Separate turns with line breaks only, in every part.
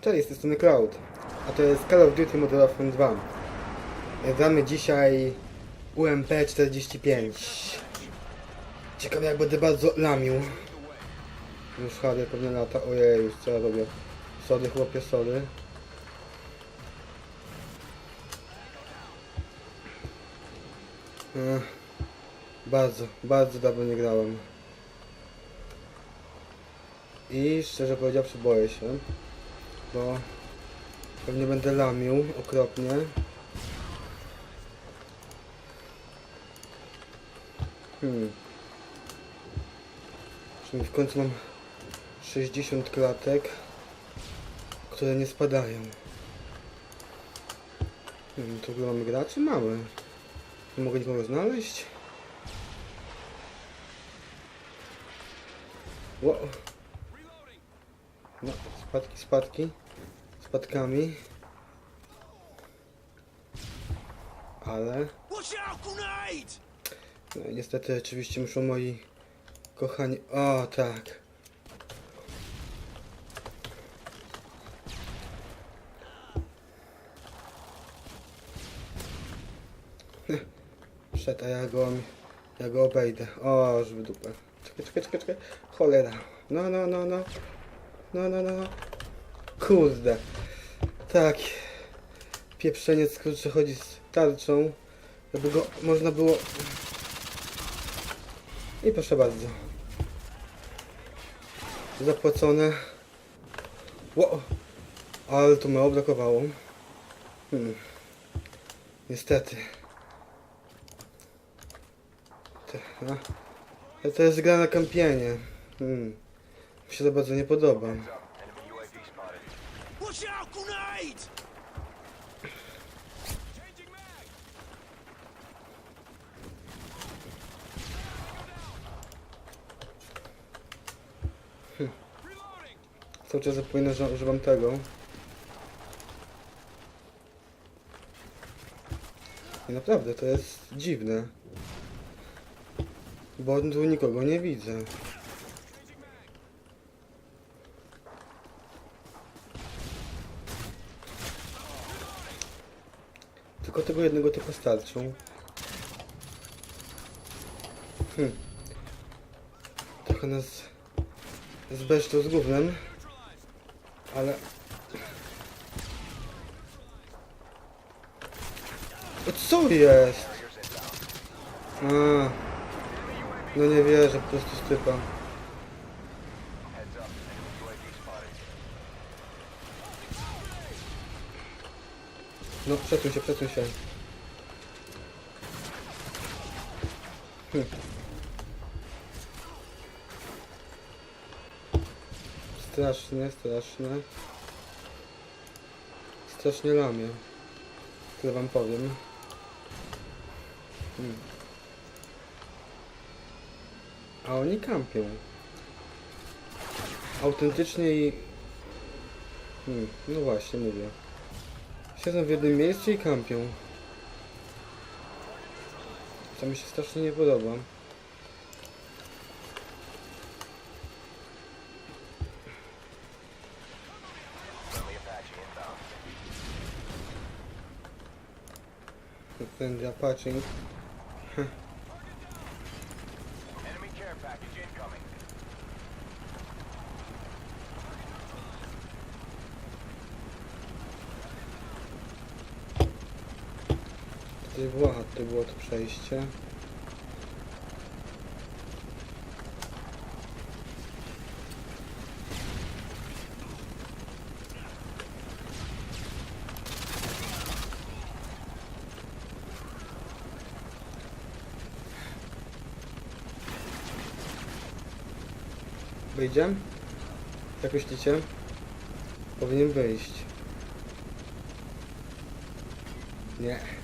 Cześć, z tej strony Cloud, a to jest Call of Duty Modern Warfare 2. Gramy dzisiaj UMP-45. Ciekawe jak będę bardzo lamił. Już Harry pewnie lata, ojej, już co ja robię. Sody chłopie, sody. Ech, bardzo, bardzo dawno nie grałem. I szczerze powiedziawszy boję się, bo pewnie będę lamił okropnie. Hmm. Czyli w końcu mam 60 klatek, które nie spadają. Hmm, to w mamy graczy? Mamy. Nie mogę nikogo znaleźć? Wow. No, spadki, spadki. Spadkami. Ale... No, niestety oczywiście muszą moi kochani... O, tak. Przed, a ja go, ja go obejdę. O, żeby dupę. Czekaj, czekaj, czekaj, czekaj. Cholera. No, no, no, no. No, no, no. no. Kurde. Tak. Pieprzeniec, kurczę, chodzi z tarczą. Żeby go można było... I proszę bardzo. Zapłacone. Ło! Ale to mało brakowało. Hmm. Niestety. To, ale to jest gra na kampienie. Hmm. Mi się to bardzo nie podoba.
Grenade!
Cały czas zapominam, że używam tego. I naprawdę, to jest dziwne. Bo tu nikogo nie widzę. Tylko tego jednego typu starczą. Hm. Trochę nas zbeształ z gównem. Ale... O, co jest? A, no nie wierzę, po prostu stypa. No, przesuń się, przesuń się. Hm. Strasznie, straszne. Strasznie lamię. Tyle wam powiem. Hmm. A oni kampią. Autentycznie i... Hmm, no właśnie, mówię. Siedzą w jednym miejscu i kampią. To mi się strasznie nie podoba. Ten Apache. Aha, tutaj było to przejście. Wyjdzie? Jak myślicie? Powinien wyjść. Nie.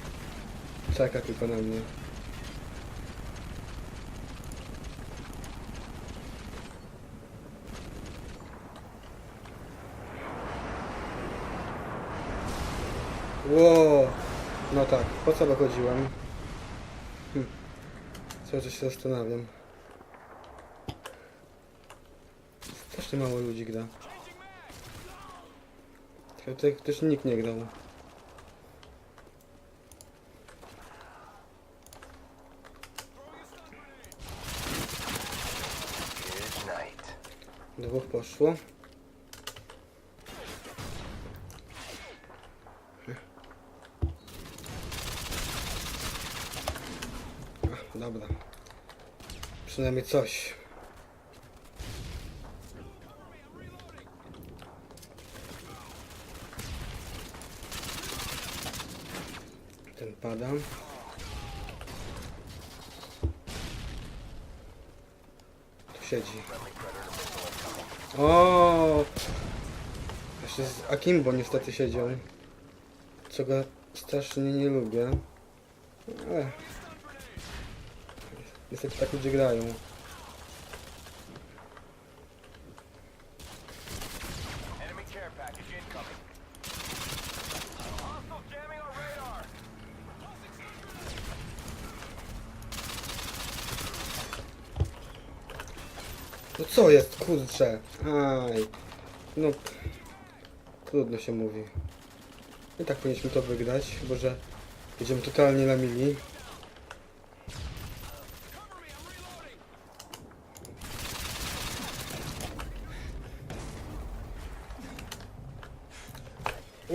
Czeka tylko na mnie. Ło! No tak, po co wychodziłem? Hm. Czas się zastanawiam. Strasznie mało ludzi gra. Tutaj też nikt nie grał. Dwóch poszło. Ach, dobra. Przynajmniej coś. Ten pada. Tu siedzi. O! Jeszcze z Akimbo niestety siedział. Czego strasznie nie lubię. Ale... Niestety tak ludzie grają. No co jest, kurczę? Aj. No... Trudno się mówi. I tak powinniśmy to wygrać, bo że będziemy totalnie na mili.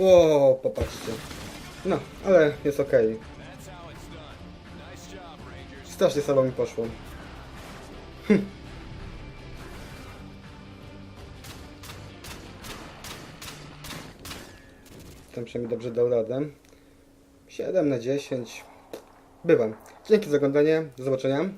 O, popatrzcie. No, ale jest okej. Strasznie słabo mi poszło. Tam przynajmniej dobrze dał radę. 7 na 10. Bywam. Dzięki za oglądanie. Do zobaczenia.